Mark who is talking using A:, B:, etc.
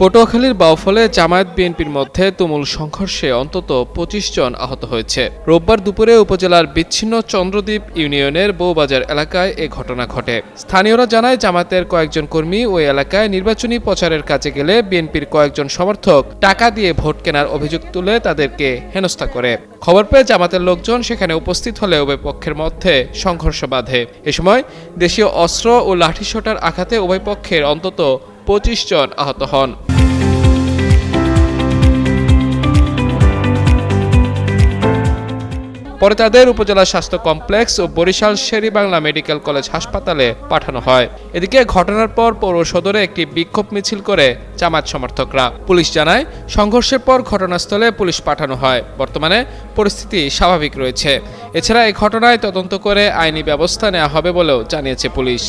A: পটুয়াখালীর বাউফলে জামায়াত বিএনপির মধ্যে তুমুল সংঘর্ষে অন্তত পঁচিশ জন আহত হয়েছে। রোববার দুপুরে উপজেলার বিচ্ছিন্ন চন্দ্রদ্বীপ ইউনিয়নের বউবাজার এলাকায় এ ঘটনা ঘটে। স্থানীয়রা জানায়, জামায়াতের কয়েকজন কর্মী ওই এলাকায় নির্বাচনী প্রচারের কাজে গেলে বিএনপির কয়েকজন সমর্থক টাকা দিয়ে ভোট কেনার অভিযোগ তুলে তাদেরকে হেনস্থা করে। খবর পেয়ে জামাতের লোকজন সেখানে উপস্থিত হলে উভয় পক্ষের মধ্যে সংঘর্ষ বাধে। এ সময় দেশীয় অস্ত্র ও লাঠিসোটার আঘাতে উভয় পক্ষের অন্তত পঁচিশ জন আহত হন। পরে তাদের উপজেলা স্বাস্থ্য কমপ্লেক্স ও বরিশাল শেরি বাংলা মেডিকেল কলেজ হাসপাতালে পাঠানো হয়। এদিকে ঘটনার পর পৌর সদরে একটি বিক্ষোভ মিছিল করে জামাত সমর্থকরা। পুলিশ জানায়, সংঘর্ষের পর ঘটনাস্থলে পুলিশ পাঠানো হয়। বর্তমানে পরিস্থিতি স্বাভাবিক রয়েছে। এছাড়া এই ঘটনায় তদন্ত করে আইনি ব্যবস্থা নেওয়া হবে বলেও জানিয়েছে পুলিশ।